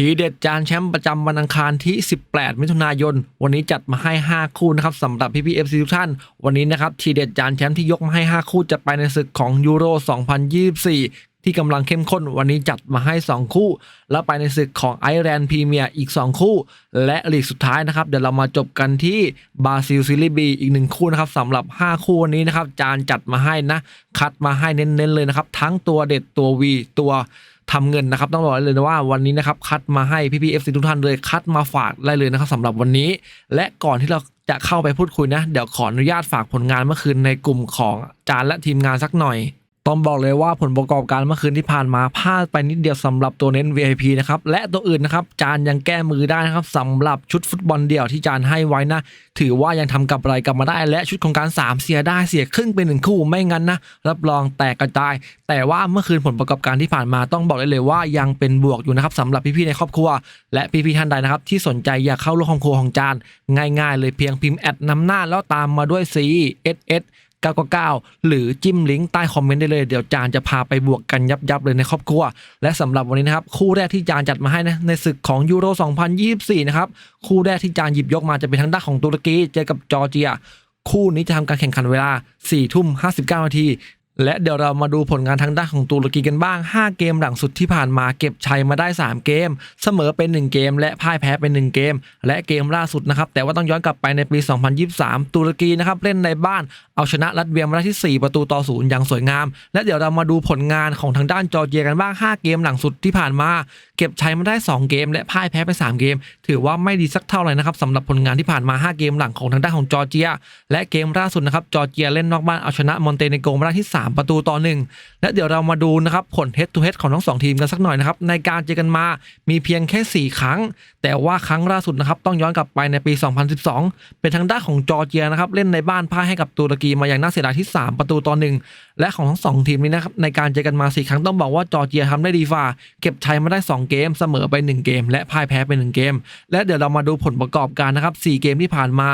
ทีเด็ดจานแชมป์ประจำวันอังคารที่ 18 มิถุนายน วันนี้จัดมาให้ 5 คู่นะครับสำหรับพี่พีเอฟซีทุกท่านวันนี้นะครับทีเด็ดจานแชมป์ที่ยกมาให้ 5 คู่จะไปในศึกของยูโร 2024ที่กำลังเข้มข้นวันนี้จัดมาให้ 2 คู่ แล้วไปในศึกของไอร์แลนด์พรีเมียร์อีก 2 คู่ และลีกสุดท้ายนะครับ เดี๋ยวเรามาจบกันที่บราซิลซีรีบีอีกหนึ่งคู่นะครับสำหรับ 5 คู่วันนี้นะครับ จานจัดมาให้นะ คัดมาให้เน้นๆเลยนะครับ ทั้งตัวเด็ดตัววีตัว ทำเงินนะครับต้องบอกเลยนะว่าวันนี้นะครับคัดมาให้พี่พีเอฟซีทุกท่านเลยคัดมาฝากได้เลยนะครับสำหรับวันนี้ และก่อนที่เราจะเข้าไปพูดคุยนะ เดี๋ยวขออนุญาตฝากผลงานเมื่อคืนในกลุ่มของจานและทีมงานสักหน่อย ต้องบอกเลยว่าผลประกอบการเมื่อคืนที่ผ่านมาพลาดไปนิดเดียวสำหรับตัวเน้น VIP นะครับและตัวอื่นนะครับจานยังแก้มือได้นะครับสำหรับชุดฟุตบอลเดี่ยวที่จานให้ไว้นะ ถือว่ายังทำกับไรกลับมาได้ และชุดของการ 3 เสียได้เสียครึ่งเป็นหนึ่งคู่ไม่งั้นนะรับรองแตกกระจาย แต่ว่าเมื่อคืนผลประกอบการที่ผ่านมาต้องบอกได้เลยว่ายังเป็นบวกอยู่นะครับสำหรับพี่ๆในครอบครัว และพี่ๆท่านใดนะครับที่สนใจอยากเข้าร่วมครอบครัวของจาน ง่าย ๆ เลยเพียงพิมพ์แอดนำหน้าแล้วตามมาด้วย C S S 999 หรือจิ้มลิงก์ใต้คอมเมนต์ได้เลย เดี๋ยวจานจะพาไปบวกกันยับยับเลยในครอบครัว และสำหรับวันนี้นะครับ คู่แรกที่จานจัดมาให้นะในศึกของยูโร 2024 นะครับ คู่แรกที่จานหยิบยกมาจะเป็นทางด้านของตุรกีเจอกับจอร์เจีย คู่นี้จะทำการแข่งขันเวลา4ทุ่ม59นาที และเดี๋ยวเรามาดูผลงานทางด้านของตุรกีกันบ้าง 5 เกมหลังสุดที่ผ่านมาเก็บชัยมาได้ 3 เกม เสมอเป็น 1 เกม และพ่ายแพ้เป็น 1 เกม และเกมล่าสุดนะครับ แต่ว่าต้องย้อนกลับไปในปี 2023 ตุรกีนะครับ เล่นในบ้านเอาชนะรัสเซียมาได้ที่ 4 ประตูต่อศูนย์อย่างสวยงาม และเดี๋ยวเรามาดูผลงานของทางด้านจอร์เจียกันบ้าง 5 เกมหลังสุดที่ผ่านมา เก็บชัยมาได้ 2 เกม และพ่ายแพ้ไป 3 เกม ถือว่าไม่ดีสักเท่าไหร่นะครับสำหรับผลงานที่ผ่านมา 5 เกมหลังของทางด้านของจอร์เจีย และเกมล่าสุดนะครับจอร์เจียเล่นนอกบ้านเอาชนะมอนเตเนโกมาได้ที่3ประตูต่อ1และเดี๋ยวเรามาดูนะครับผล head to head ของทั้งสองทีมกันสักหน่อยนะครับในการเจอกันมามีเพียงแค่ 4 ครั้ง แต่ว่าครั้งล่าสุดนะครับต้องย้อนกลับไปในปี 2012 เป็นทางด้านของจอร์เจียนะครับเล่นในบ้านพ่ายให้กับตุรกีมาอย่างน่าเสียดายที่ 3 ประตูต่อ1และของทั้งสองทีมนี้นะครับในการเจอกันมา 4 ครั้งต้องบอกว่าจอร์เจียทำได้ดีฝ่าเก็บชัยมาได้ 2 เกม เสมอไป 1 เกม และพ่ายแพ้ไป 1 เกม และเดี๋ยวเรามาดูผลประกอบการนะครับ4เกมที่ผ่านมา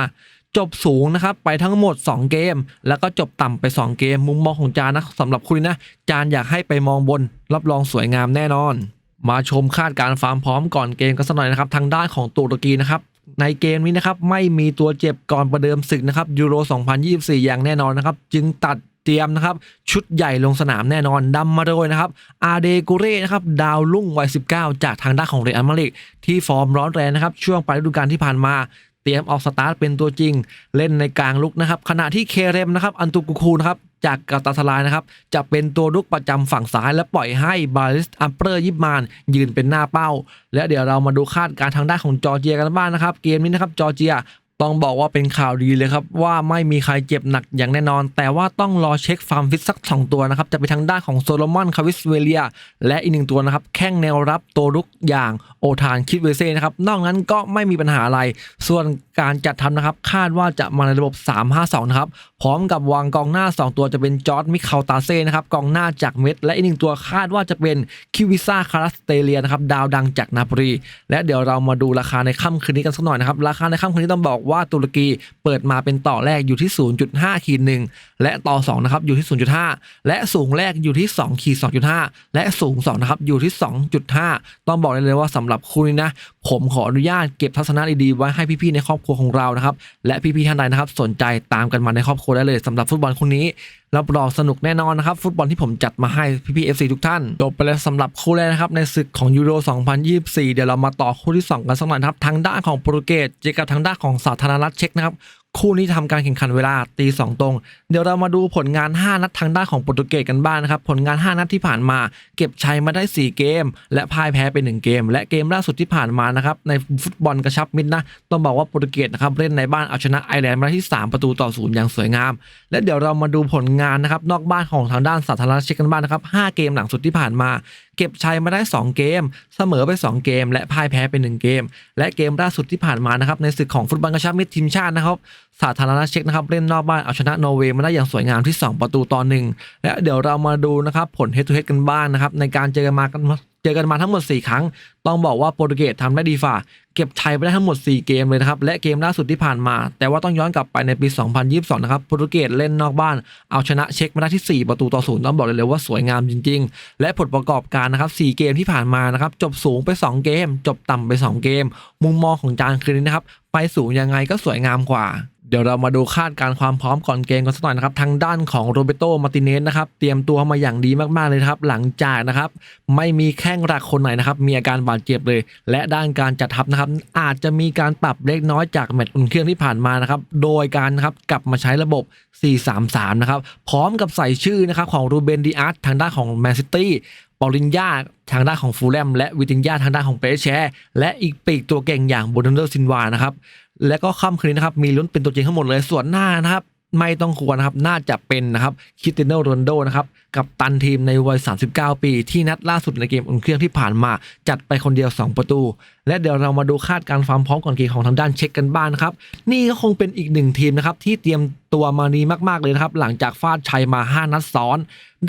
จบสูงนะครับไปทั้งหมด 2 เกม แล้วก็จบต่ำไป 2 เกม มุมมองของจานนะสำหรับคุณนะ จานอยากให้ไปมองบน รับรองสวยงามแน่นอน มาชมคาดการณ์ฟาร์มพร้อมก่อนเกมกันสักหน่อยนะครับ ทางด้านของตุรกีนะครับในเกมนี้นะครับไม่มีตัวเจ็บก่อนประเดิมศึกนะครับยูโร 2024 อย่างแน่นอนนะครับจึงตัดเตรียมนะครับชุดใหญ่ลงสนามแน่นอนดำมาโดยนะครับอาเดกูเร่นะครับดาวรุ่งวัย 19 จากทางด้านของเรอัลมาดริดที่ฟอร์มร้อนแรงนะครับช่วงปลายฤดูกาลที่ผ่านมา เตรียมออกสตาร์ทเป็นตัวจริง เล่นในกลางลุกนะครับ ขณะที่เคเรมนะครับอันตุกุคูนะครับจากกาตาสลายนะครับจะเป็นตัวลุกประจำฝั่งซ้าย และปล่อยให้บาริสอัมเปอร์ยิบมาน ยืนเป็นหน้าเป้า และเดี๋ยวเรามาดูคาดการทางด้านของจอร์เจียกันบ้างนะครับ เกมนี้นะครับจอร์เจีย ต้องบอกว่าเป็นข่าวดีเลยครับว่าไม่มีใครเจ็บหนักอย่างแน่นอน แต่ว่าต้องรอเช็คฟาร์มฟิตสัก 2 ตัวนะครับ จะเป็นทางด้านของโซโลมอนคาวิสเวเลีย และอีกหนึ่งตัวนะครับ แข้งแนวรับตัวรุกอย่างโอทานคิดเวเซ่นะครับ นอกนั้นก็ไม่มีปัญหาอะไร ส่วนการจัดทำนะครับ คาดว่าจะมาในระบบ 3-5-2 นะครับ พร้อมกับวางกองหน้า 2 ตัวจะเป็นจอร์ดมิคาตาเซ่นะครับกองหน้าจากเม็ด และอีกหนึ่งตัวคาดว่าจะเป็นคิวิซ่าคาราสเตเลียนะครับดาวดังจากนาปลีและเดี๋ยวเรามาดูราคาในค่ำคืนนี้กันสักหน่อยนะครับราคาในค่ำคืนนี้ต้องบอกว่าตุรกีเปิดมาเป็นต่อแรกอยู่ที่ 0.5ขีดหนึ่งและต่อ2นะครับอยู่ที่ 0.5 และสูงแรกอยู่ที่2ขีด2.5 และสูง2นะครับอยู่ที่ 2.5 ต้องบอกเลยเลยว่าสำหรับคุณนี้นะผมขออนุญาตเก็บทัศนะดีๆไว้ให้พี่ๆในครอบครัวของเรานะครับและพี่ๆท่านใดนะครับสนใจตามกันมาในครอบครัวได้เลยสำหรับฟุตบอลคนนี้รับรองสนุกแน่นอนนะครับ ฟุตบอลที่ผมจัดมาให้พี่ๆ FC ทุกท่านจบไปแล้วสำหรับคู่แรกนะครับ ในศึกของยูโร 2024 เดี๋ยวเรามาต่อคู่ที่ 2 กันสักหน่อยครับทางด้านของโปรตุเกสเจอกับทางด้านของสาธารณรัฐเช็กนะครับคู่นี้ทำการแข่งขันเวลาตีสองตรง เดี๋ยวเรามาดูผลงาน 5 นัดทางด้านของโปรตุเกสกันบ้างนะครับ ผลงาน 5 นัดที่ผ่านมา เก็บชัยมาได้ 4 เกม และพ่ายแพ้ไป 1 เกม และเกมล่าสุดที่ผ่านมานะครับในฟุตบอลกระชับมิตรนะ ต้องบอกว่าโปรตุเกสนะครับเล่นในบ้านเอาชนะไอร์แลนด์มาที่ 3 ประตูต่อศูนย์อย่างสวยงาม และเดี๋ยวเรามาดูผลงานนะครับนอกบ้านของทางด้านสาธารณรัฐเช็กกันบ้างนะครับ 5 เกมหลังสุดที่ผ่านมาเก็บชัยมาได้ 2 เกม เสมอไป 2 เกม และพ่ายแพ้ไป 1 เกม และเกมล่าสุดที่ผ่านมานะครับในศึกของฟุตบอลกระชับมิตรทีมชาตินะครับ สาธารณรัฐเช็กนะครับเล่นนอกบ้านเอาชนะนอร์เวย์มาได้อย่างสวยงามที่ 2 ประตูต่อหนึ่งและเดี๋ยวเรามาดูนะครับผลเฮดทูเฮดกันบ้างนะครับในการเจอกันมากัน เจอกันมาทั้งหมด 4 ครั้ง ต้องบอกว่าโปรตุเกสทำได้ดีฝ่า เก็บชัยไปได้ทั้งหมด 4 เกมเลยนะครับ และเกมล่าสุดที่ผ่านมา แต่ว่าต้องย้อนกลับไปในปี 2022 นะครับ โปรตุเกสเล่นนอกบ้าน เอาชนะเช็คมาได้ที่ 4 ประตูต่อศูนย์ต้องบอกเลยเลยว่าสวยงามจริง ๆ และผลประกอบการนะครับ 4 เกมที่ผ่านมานะครับ จบสูงไป 2 เกม จบต่ำไป 2 เกม มุมมองของจานคืนนี้นะครับ ไปสูงยังไงก็สวยงามกว่าเดี๋ยวเรามาดูคาดการความพร้อมก่อนเกมกันสักหน่อยนะครับ ทางด้านของโรเบโตมาร์ติเนสนะครับ เตรียมตัวมาอย่างดีมากๆเลยครับ หลังจากนะครับ ไม่มีแข้งหลักคนไหนนะครับมีอาการบาดเจ็บเลย และด้านการจัดทัพนะครับอาจจะมีการปรับเล็กน้อยจากแมตช์อุ่นเครื่องที่ผ่านมานะครับโดยการครับกลับมาใช้ระบบ 4-3-3 นะครับพร้อมกับใส่ชื่อนะครับของรูเบนดีอาร์ตทางด้านของแมนซิตี้ปอลินยาทางด้านของฟูลแลมและวิตินยาทางด้านของเปเชร์และอีกปีกตัวเก่งอย่างบนันเดอร์ซินวานะครับและก็ค่ำคืนนี้นะครับมีลุ้นเป็นตัวจริงทั้งหมดเลยส่วนหน้านะครับไม่ต้องกลัวนะครับ น่าจะเป็นนะครับคิติโนโรนโดนะครับ กับตันทีมในวัย 39 ปี ที่นัดล่าสุดในเกมอุ่นเครื่องที่ผ่านมา จัดไปคนเดียว 2 ประตู และเดี๋ยวเรามาดูคาดการความพร้อมก่อนเกมของทางด้านเช็คกันบ้างนะครับ นี่ก็คงเป็นอีกหนึ่งทีมนะครับที่เตรียมตัวมาดีมากๆเลยนะครับ หลังจากฟาดชัยมา 5 นัดซ้อน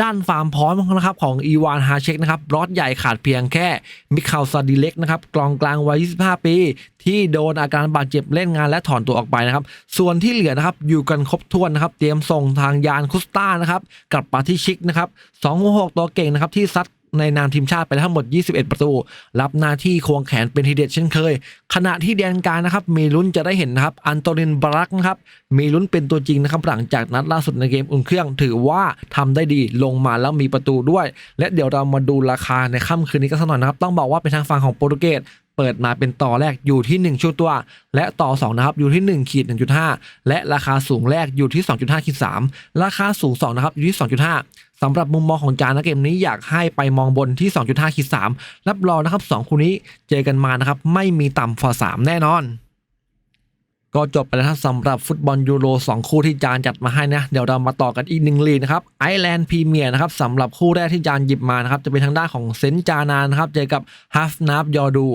ด้านความพร้อมนะครับของอีวานฮาเช็คนะครับรอดใหญ่ขาดเพียงแค่มิคาลซาดิเล็กนะครับกลองกลางวัย 25 ปี ที่โดนอาการบาดเจ็บเล่นงานและถอนตัวออกไปนะครับ ส่วนที่เหลือนะครับอยู่กันครบถ้วนนะครับ เตรียมส่งทางยานคุสตานะครับกลับปาทิชิกนะครับ2หัวหกตัวเก่งนะครับที่ซัดในนามทีมชาติไปทั้งหมด 21 ประตู รับหน้าที่ควงแขนเป็นทีเด็ดเช่นเคย ขณะที่แดนกลางนะครับ มีลุ้นจะได้เห็นนะครับ อันโตนินบรักนะครับ มีลุ้นเป็นตัวจริงนะครับ หลังจากนัดล่าสุดในเกมอุ่นเครื่อง ถือว่าทำได้ดีลงมาแล้วมีประตูด้วย และเดี๋ยวเรามาดูราคาในค่ำคืนนี้กันสักหน่อยนะครับ ต้องบอกว่าเป็นทางฝั่งของโปรตุเกส เปิดมาเป็นต่อแรกอยู่ที่ 1 ชุดตัว และต่อ 2 นะครับ อยู่ที่ 1 ขีด 1.5 และราคาสูงแรกอยู่ที่ 2.5 ขีด 3 ราคาสูง 2 นะครับ อยู่ที่ 2.5 สำหรับมุมมองของจานนะเกมนี้อยากให้ไปมองบนที่ 2.5 ขีด 3 รับรองนะครับ 2 คู่นี้เจอกันมานะครับ ไม่มีต่ำฝ่า3แน่นอนก็จบไปแล้วครับสำหรับฟุตบอลยูโร 2 คู่ที่จานจัดมาให้นะ เดี๋ยวเรามาต่อกันอีกหนึ่งลีกนะครับไอแลนด์พรีเมียร์นะครับสำหรับคู่แรกที่จานหยิบมานะครับ จะเป็นทางด้านของเซนจานานะครับเจอกับฮัฟนาฟยอดู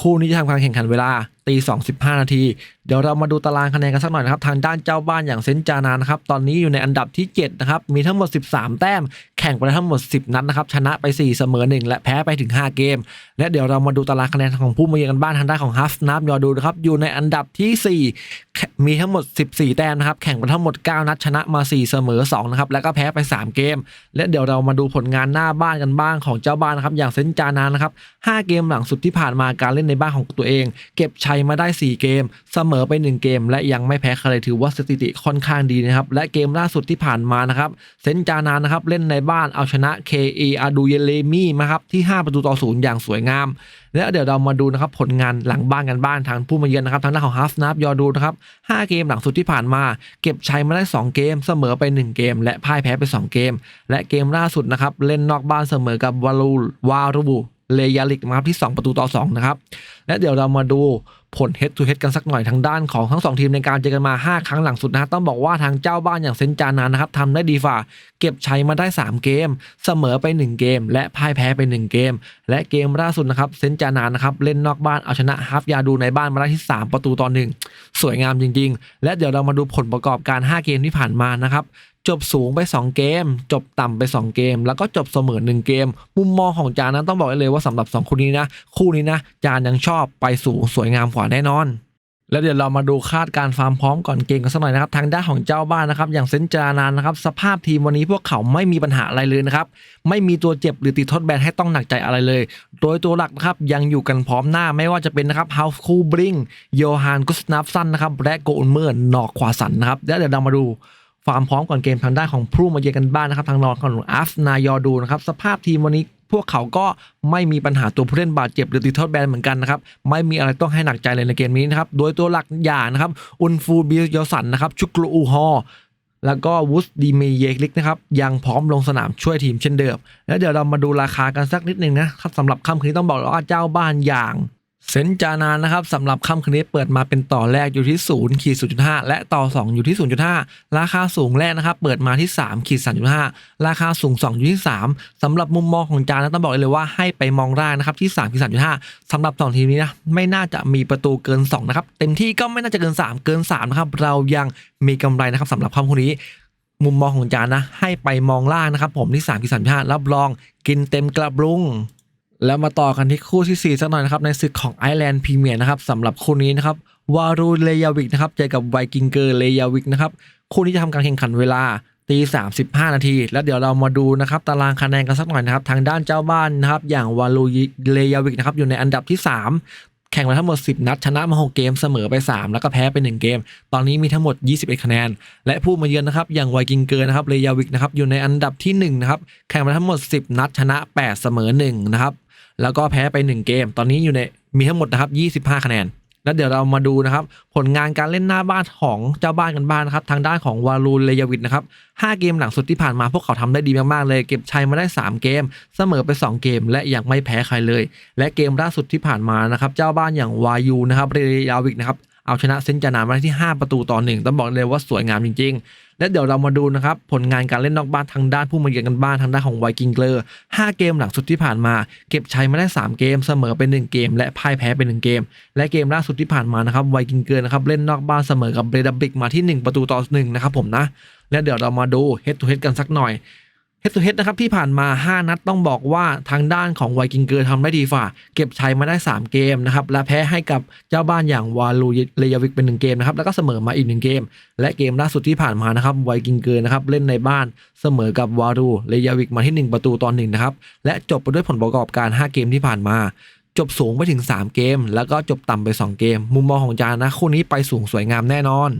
คู่นี้จะทำการแข่งขันเวลา ตี2 15นาที เดี๋ยวเรามาดูตารางคะแนนกันสักหน่อยนะครับ ทางด้านเจ้าบ้านอย่างเซนจานานะครับ ตอนนี้อยู่ในอันดับที่7นะครับ มีทั้งหมด 13 แต้ม แข่งไปทั้งหมด 10 นัดนะครับ ชนะไป 4 เสมอ 1 และแพ้ไปถึง 5 เกม และเดี๋ยวเรามาดูตารางคะแนนของผู้มาเยือนกันบ้านทางด้านของฮัฟนับยอดูนะครับ อยู่ในอันดับที่ 4 มีทั้งหมด 14 แต้มนะครับ แข่งไปทั้งหมด 9 นัด ชนะมา 4 เสมอ 2 นะครับ แล้วก็แพ้ไป 3 เกม และเดี๋ยวเรามาดูผลงานหน้าบ้านกันบ้างของเจ้าบ้านนะครับ อย่างเซนจานานะครับ 5 เกมหลังสุดที่ผ่านมาการเล่นในบ้านของตัวเอง เก็บชัยมาได้ 4 เกม เสมอไป 1 เกม และยังไม่แพ้ใครถือว่าสถิติค่อนข้างดีนะครับและเกมล่าสุดที่ผ่านมานะครับเซนจานานะครับเล่นในบ้านเอาชนะ KE อาดูเยเลมีมาครับที่ 5 ประตูต่อศูนย์อย่างสวยงาม และเดี๋ยวเรามาดูนะครับผลงานหลังบ้านกันบ้านทางผู้มาเยือนนะครับทางด้านของฮัฟนับยอดูนะครับ5เกมหลังสุดที่ผ่านมา เก็บชัยมาได้ 2 เกม เสมอไป 1 เกม และพ่ายแพ้ไป 2 เกม และเกมล่าสุดนะครับเล่นนอกบ้านเสมอกับวาลูวารูบูเลยาลิกนะครับที่ 2 ประตูต่อ2นะครับและเดี๋ยวเรามาดู ผล head to head กันสักหน่อยทางด้านของทั้ง 2 ทีมในการเจอกันมา 5 ครั้งหลังสุดนะต้องบอกว่าทางเจ้าบ้านอย่างเซนจานานะครับทำได้ดีฝ่า เก็บชัยมาได้ 3 เกม เสมอไป 1 เกม และพ่ายแพ้ไป 1 เกม และเกมล่าสุดนะครับเซนจานานะครับเล่นนอกบ้านเอาชนะฮัฟยาดูในบ้านมาได้ที่ 3 ประตูต่อหนึ่งสวยงามจริง ๆ และเดี๋ยวเรามาดูผลประกอบการ 5 เกมที่ผ่านมานะครับ จบสูงไป 2 เกม จบต่ำไป 2 เกม แล้วก็จบเสมอ1เกม มุมมองของจานนั้นต้องบอกได้เลยว่าสำหรับ 2 คู่นี้นะ คู่นี้นะจานยังชอบไปสูงสวยงามกว่าแน่นอน แล้วเดี๋ยวเรามาดูคาดการณ์ความพร้อมก่อนเกมกันสักหน่อยนะครับ ทางด้านของเจ้าบ้านนะครับ อย่างเซนจานานนะครับ สภาพทีมวันนี้พวกเขาไม่มีปัญหาอะไรเลยนะครับ ไม่มีตัวเจ็บหรือติดทดแบนให้ต้องหนักใจอะไรเลย โดยตัวหลักนะครับยังอยู่กันพร้อมหน้าไม่ว่าจะเป็นนะครับเฮาวคูบริงโยฮานกุสนาฟสันนะครับและโกอุนเมอร์นอกขวาสันนะครับแล้วเดี๋ยวเรามาดู ความพร้อมก่อนเกมทางด้านของผู้มาเยือนกันบ้านนะครับ ทางนอนของอัฟนายอดูนะครับ สภาพทีมวันนี้พวกเขาก็ไม่มีปัญหาตัวผู้เล่นบาดเจ็บหรือติดโทษแบนเหมือนกันนะครับ ไม่มีอะไรต้องให้หนักใจเลยในเกมนี้นะครับ โดยตัวหลักอย่างนะครับ อุนฟูบิยอสันนะครับ ชุกรูอูฮอแล้วก็วูสดีเมเยกลิกนะครับ ยังพร้อมลงสนามช่วยทีมเช่นเดิม แล้วเดี๋ยวเรามาดูราคากันสักนิดนึงนะครับสำหรับค่ำคืนต้องบอกว่าเจ้าบ้านอย่าง เซนจานานนะครับสำหรับค่ำคืนนี้เปิดมาเป็นต่อแรกอยู่ที่0ขีด0.5และต่อ 2 อยู่ที่ 0.5 ราคาสูงแรกนะครับ เปิดมาที่3ขีด3.5ราคาสูง 2 อยู่ที่ 3สำหรับมุมมองของจานนะต้องบอกเลยว่าให้ไปมองร่างนะครับที่3ขีด3.5สำหรับ 2 ทีมนี้นะไม่น่าจะมีประตูเกิน2นะครับเต็มที่ก็ไม่น่าจะเกิน 3 เกิน3นะครับเรายังมีกำไรนะครับสำหรับค่ำคืนนี้มุมมองของจานนะให้ไปมองล่างนะครับผมที่3ขีด3.5รับรองกินเต็มกระบุง แล้วมาต่อกันที่คู่ที่ 4 สักหน่อยนะครับ ในศึกของไอร์แลนด์พรีเมียร์นะครับสำหรับคู่นี้นะครับวารูเลยาวิกนะครับเจอกับไวกิงเกอร์เลยาวิกนะครับคู่นี้จะทำการแข่งขันเวลาตี35นาที แล้วเดี๋ยวเรามาดูนะครับตารางคะแนนกันสักหน่อยนะครับ ทางด้านเจ้าบ้านนะครับ อย่างวารูเลยาวิกนะครับอยู่ในอันดับที่ 3 แข่งมาทั้งหมด 10 นัด ชนะมา 6 เกมเสมอไป 3 แล้วก็แพ้ไป 1 เกม ตอนนี้มีทั้งหมด 21 คะแนน และผู้มาเยือนนะครับ อย่างไวกิงเกอร์นะครับเลยาวิกนะครับอยู่ในอันดับที่1นะครับแข่งมาทั้งหมด 10 นัดชนะ 8 เสมอ1นะครับ แล้วก็แพ้ไป1เกม ตอนนี้อยู่ในมีทั้งหมดนะครับ25 คะแนน แล้วเดี๋ยวเรามาดูนะครับ ผลงานการเล่นหน้าบ้านของเจ้าบ้านกันบ้างนะครับ ทางด้านของวาลูเลยาวิดนะครับ5เกมหลังสุดที่ผ่านมาพวกเขาทำได้ดีมากๆเลย เก็บชัยมาได้ 3 เกม เสมอไป 2 เกม และยังไม่แพ้ใครเลย และเกมล่าสุดที่ผ่านมานะครับ เจ้าบ้านอย่างวายูนะครับเรยาวิกนะครับเอาชนะเซนจานามาได้ที่ 5 ประตูต่อหนึ่งต้องบอกเลยว่าสวยงามจริง ๆ และเดี๋ยวเรามาดูนะครับผลงานการเล่นนอกบ้านทางด้านผู้มาเยือนกันบ้านทางด้านของไวกิงเกอร์5เกมหลังสุดที่ผ่านมา เก็บชัยมาได้ 3 เกมเสมอเป็น1เกม และพ่ายแพ้เป็น1เกม และเกมล่าสุดที่ผ่านมานะครับไวกิงเกอร์นะครับเล่นนอกบ้านเสมอกับเบรดับบิกมาที่ 1 ประตูต่อ1นะครับผมนะและเดี๋ยวเรามาดูเฮด o ูเฮดกันสักหน่อย ฮด o ูเฮดนะครับที่ผ่านมา 5 นัดต้องบอกว่าทางด้านของไวกิงเกอร์ทำได้ดีฝ่า เก็บชัยมาได้ 3 เกมนะครับและแพ้ให้กับเจ้าบ้านอย่างวาลูเลยาวิกเป็น 1 เกมนะครับแล้วก็เสมอมาอีก 1 เกม และเกมล่าสุดที่ผ่านมานะครับไวกิงเกอร์นะครับเล่นในบ้านเสมอกับวารูเลยาวิกมาที่ 1 ประตูตอนหนึ่งนะครับและจบไปด้วยผลประกอบการ 5 เกมที่ผ่านมาจบสูงไปถึง 3 เกม แล้วก็จบต่ำไป 2 เกม มุมมองของจานนะคู่นี้ไปสูงสวยงามแน่นอน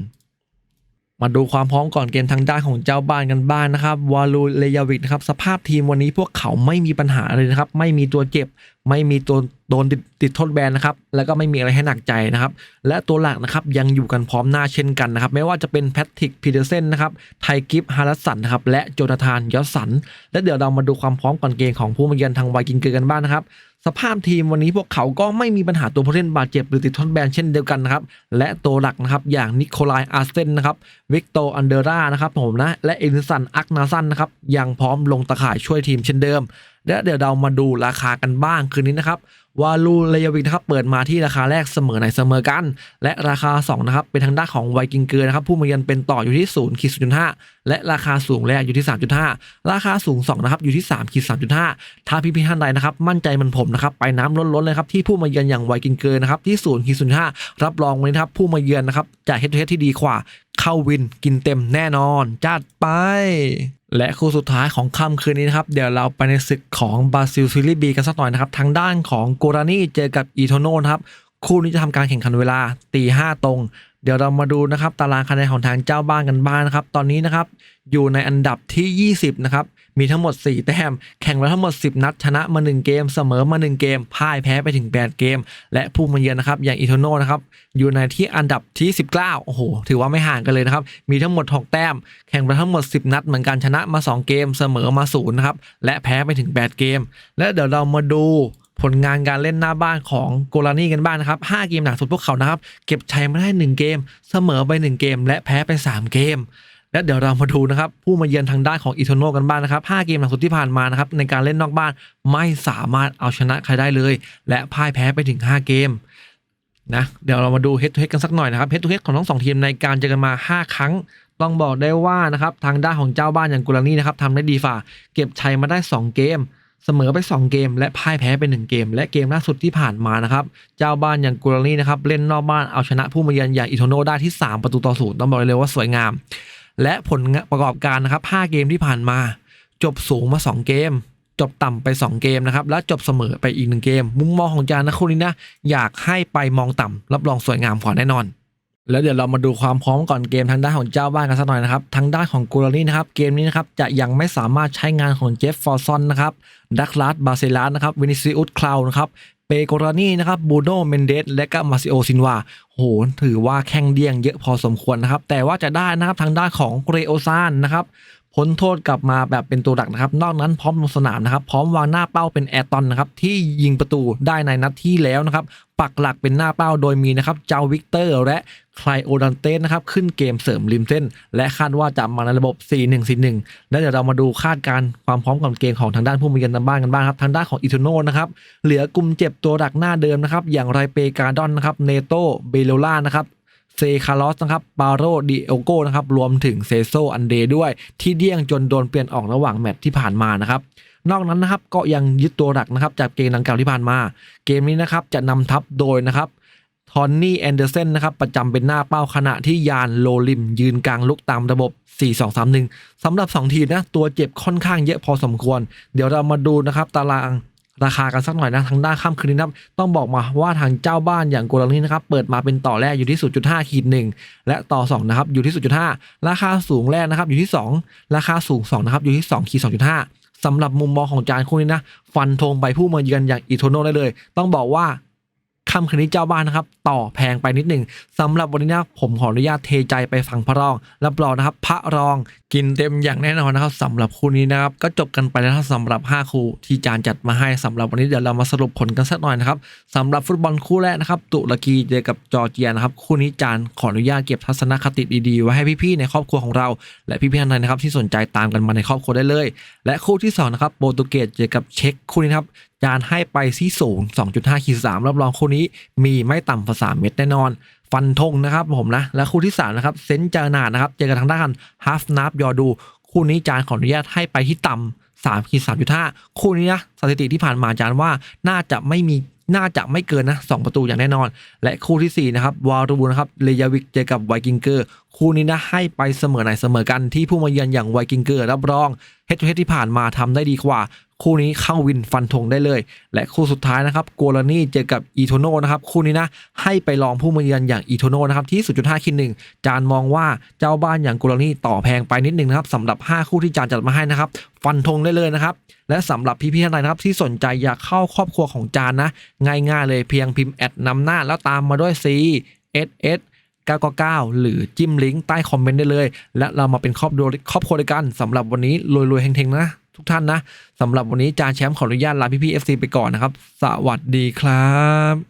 มาดูความพร้อมก่อนเกมทางด้านของเจ้าบ้านกันบ้างนะครับวาลูเลยาวิกนะครับสภาพทีมวันนี้พวกเขาไม่มีปัญหาเลยนะครับ ไม่มีตัวเจ็บ ไม่มีตัวโดนติดโทษแบนนะครับ แล้วก็ไม่มีอะไรให้หนักใจนะครับ และตัวหลักนะครับยังอยู่กันพร้อมหน้าเช่นกันนะครับ ไม่ว่าจะเป็นแพทริกพีเดอร์เซนนะครับ ไทกิฟฮารัสสันนะครับ และโจนาธานยอสัน และเดี๋ยวเรามาดูความพร้อมก่อนเกมของผู้มาเยือนทางไวกิงเกอร์กันบ้างนะครับ สภาพทีมวันนี้พวกเขาก็ไม่มีปัญหาตัวผู้เล่นบาดเจ็บหรือติดทดแบนเช่นเดียวกันนะครับ และตัวหลักนะครับอย่างนิโคลายอาร์เซนนะครับวิกโตอันเดรานะครับผมนะ และเอลิสันอักนาซันนะครับยังพร้อมลงตะข่ายช่วยทีมเช่นเดิม และเดี๋ยวเรามาดูราคากันบ้างคืนนี้นะครับวาลูเลยวิกนะครับเปิดมาที่ราคาแรกเสมอไหนเสมอกัน และราคา 2 นะครับ เป็นทางด้านของไวกิงเกอร์นะครับ ผู้มาเยือนเป็นต่ออยู่ที่0ขีด0.5และราคาสูงแรกอยู่ที่ 3.5 ราคาสูง 2 นะครับ อยู่ที่3ขีด3.5ถ้าพี่ๆท่านใดนะครับ มั่นใจมันผมนะครับ ไปน้ำล้นๆเลยครับที่ผู้มาเยือนอย่างไวกิงเกอร์นะครับที่0ขีด0.5รับรองเลยนะครับผู้มาเยือนนะครับจะเฮดเฮดที่ดีกว่าเข้าวินกินเต็มแน่นอนจัดไป และคู่สุดท้ายของค่ำคืนนี้นะครับ เดี๋ยวเราไปในศึกของบราซิลซีรีส์บีกันสักหน่อยนะครับ ทางด้านของโกรานี่เจอกับอีโทโนนะครับ คู่นี้จะทำการแข่งขันเวลาตีห้าตรง เดี๋ยวเรามาดูนะครับตารางคะแนนของทางเจ้าบ้านกันบ้างนะครับ ตอนนี้นะครับอยู่ในอันดับที่ 20 นะครับ มีทั้งหมด 4 แต้ม แข่งมาทั้งหมด 10 นัด ชนะมา 1 เกม เสมอมา 1 เกม พ่ายแพ้ไปถึง 8 เกม และผู้มาเยือนนะครับ อย่างอีโทโนนะครับ อยู่ในที่อันดับที่ 19 โอ้โห ถือว่าไม่ห่างกันเลยนะครับ มีทั้งหมด 6 แต้ม แข่งมาทั้งหมด 10 นัด เหมือนกันชนะมา 2 เกม เสมอมา 0 นะครับ และแพ้ไปถึง 8 เกม และเดี๋ยวเรามาดู ผลงานการเล่นหน้าบ้านของโกลานี่กันบ้างนะครับ 5 เกมหลังสุดพวกเขานะครับ เก็บชัยมาได้ 1 เกม เสมอไป 1 เกม และแพ้ไป 3 เกม และเดี๋ยวเรามาดูนะครับ ผู้มาเยือนทางด้านของอีโทโนกันบ้างนะครับ 5 เกมหลังสุดที่ผ่านมานะครับ ในการเล่นนอกบ้านไม่สามารถเอาชนะใครได้เลย และพ่ายแพ้ไปถึง 5 เกมนะเดี๋ยวเรามาดูเฮด o ูเฮดกันสักหน่อยนะครับเฮด o ูเฮดของทั้งสองทีมในการเจอกันมา 5 ครั้ง ต้องบอกได้ว่านะครับทางด้านของเจ้าบ้านอย่างกุลานี่นะครับทำได้ดีฝ่า เก็บชัยมาได้ 2 เกม เสมอไป 2 เกม และพ่ายแพ้ไป 1 เกม และเกมล่าสุดที่ผ่านมานะครับ เจ้าบ้านอย่างกุลานี่นะครับ เล่นนอกบ้านเอาชนะผู้มาเยือนอย่างอิโทโนได้ที่ 3 ประตูต่อศูนย์ต้องบอกเลยว่าสวยงาม และผลประกอบการนะครับ 5 เกมที่ผ่านมา จบสูงมา 2 เกม จบต่ำไป 2 เกมนะครับ และจบเสมอไปอีก 1 เกม มุมมองของจานะคุณนี้นะอยากให้ไปมองต่ำรับรองสวยงามกว่าแน่นอน แล้วเดี๋ยวเรามาดูความพร้อมก่อนเกมทางด้านของเจ้าบ้านกันสักหน่อยนะครับ ทางด้านของกูรานี่นะครับเกมนี้นะครับจะยังไม่สามารถใช้งานของเจฟฟอร์ซอนนะครับดักลาสบาเซลาสนะครับวินิซิอุสคลาวนะครับเปโกรานี่นะครับบูโนเมนเดสและก็มาซิโอซินวาโหถือว่าแข่งเดียงเยอะพอสมควรนะครับ แต่ว่าจะได้นะครับทางด้านของเรโอซานนะครับ พ้นโทษกลับมาแบบเป็นตัวหลักนะครับ นอกนั้นพร้อมลงสนามนะครับ พร้อมวางหน้าเป้าเป็นแอร์ตอนนะครับ ที่ยิงประตูได้ในนัดที่แล้วนะครับ ปักหลักเป็นหน้าเป้าโดยมีนะครับเจ้าวิกเตอร์และไคลโอดันเต้นะครับ ขึ้นเกมเสริมริมเส้น และคาดว่าจะมาในระบบ 4-1-4-1 แล้วเดี๋ยวเรามาดูคาดการณ์ความพร้อมของเกมของทางด้านผู้มีเยือนทางบ้านกันบ้างครับ ทางด้านของอิโทโนนะครับ เหลือกลุ่มเจ็บตัวหลักหน้าเดิมนะครับ อย่างไรเปการดอนนะครับ เนโตเบโลล่านะครับ เซคาร์ลอสนะครับปาโรดิโอโกนะครับ รวมถึงเซโซอันเดด้วย ที่เดี้ยงจนโดนเปลี่ยนออกระหว่างแมตช์ที่ผ่านมานะครับ นอกนั้นนะครับก็ยังยึดตัวหลักนะครับจากเกมดังกล่าวที่ผ่านมา เกมนี้นะครับจะนำทัพโดยนะครับทอนนี่แอนเดอร์เซนนะครับประจำเป็นหน้าเป้าขณะที่ยานโลลิม ยืนกลางลุกตามระบบ 4-2-3-1สำหรับ 2 ทีมนะ ตัวเจ็บค่อนข้างเยอะพอสมควร เดี๋ยวเรามาดูนะครับ ตาราง ราคากันสักหน่อยนะทางด้านข้ามคืนนี้นะครับต้องบอกมาว่าทางเจ้าบ้านอย่างโกลังนี่นะครับเปิดมาเป็นต่อแรกอยู่ที่ 0.5ขีดหนึ่งและต่อ2นะครับอยู่ที่ 0.5 ราคาสูงแรกนะครับอยู่ที่ 2 ราคาสูง2นะครับอยู่ที่2ขีด2.5สำหรับมุมมองของจานคู่นี้นะ ฟันธงไปผู้มาเยือนอย่างอีโทโนได้เลย ต้องบอกว่า ค่ำคืนนี้เจ้าบ้านนะครับ ต่อแพงไปนิดหนึ่งสำหรับวันนี้นะผมขออนุญาตเทใจไปฝั่งพระรองรับรองนะครับ พระรองกินเต็มอย่างแน่นอนนะครับสำหรับคู่นี้นะครับ ก็จบกันไปแล้วนะครับสำหรับ 5 คู่ที่จานจัดมาให้สำหรับวันนี้เดี๋ยวเรามาสรุปผลกันสักหน่อยนะครับสำหรับฟุตบอลคู่แรกนะครับ ตุรกีเจอกับจอร์เจียนะครับ คู่นี้จานขออนุญาตเก็บทัศนคติดีๆไว้ให้พี่ๆในครอบครัวของเรา และพี่ๆท่านใดนะครับ ที่สนใจตามกันมาในครอบครัวได้เลย และคู่ที่สองนะครับโปรตุเกสเจอกับเช็กคู่นี้ครับจานให้ไปที่สูง 2.5ขีด3รับรองคู่นี้มีไม่ต่ำกว่า3เม็ดแน่นอน ฟันธงนะครับผมนะ และคู่ที่3นะครับเซนต์จานาดนะครับ เจอกันทางด้านฮาฟนับยอดู คู่นี้จานขออนุญาตให้ไปที่ต่ำ3ขีด3.5คู่นี้นะสถิติที่ผ่านมาจานว่าน่าจะไม่มีน่าจะไม่เกินนะ2ประตูอย่างแน่นอน และคู่ที่ 4 นะครับ วารูนะครับเรยาวิกเจอกับไวกิงเกอร์ คู่นี้นะให้ไปเสมอไหนเสมอกันที่ผู้มาเยือนอย่างไวกิงเกอร์รับรองเฮดทูเฮดที่ผ่านมาทำได้ดีกว่า คู่นี้เข้าวินฟันธงได้เลย และคู่สุดท้ายนะครับโกลานี่เจอกับอีโทโนนะครับคู่นี้นะให้ไปลองผู้มาเยือนอย่างอีโทโนนะครับที่ 0.5คิดหนึ่งจานมองว่าเจ้าบ้านอย่างโกลานี่ต่อแพงไปนิดนึงนะครับสำหรับ 5 คู่ที่จานจัดมาให้นะครับฟันธงได้เลยนะครับและสำหรับพี่ๆท่านใดนะครับที่สนใจอยากเข้าครอบครัวของจานนะง่ายๆเลยเพียงพิมพ์แอดนำหน้าแล้วตามมาด้วย C S S 999 หรือจิ้มลิงก์ใต้คอมเมนต์ได้เลย และเรามาเป็นครอบครัวครอบครัวด้วยกันสำหรับวันนี้รวยๆเฮงๆนะ ทุกท่านนะสำหรับวันนี้จานแชมป์ขออนุญาตลาพี่ๆ FC ไปก่อนนะครับ สวัสดีครับ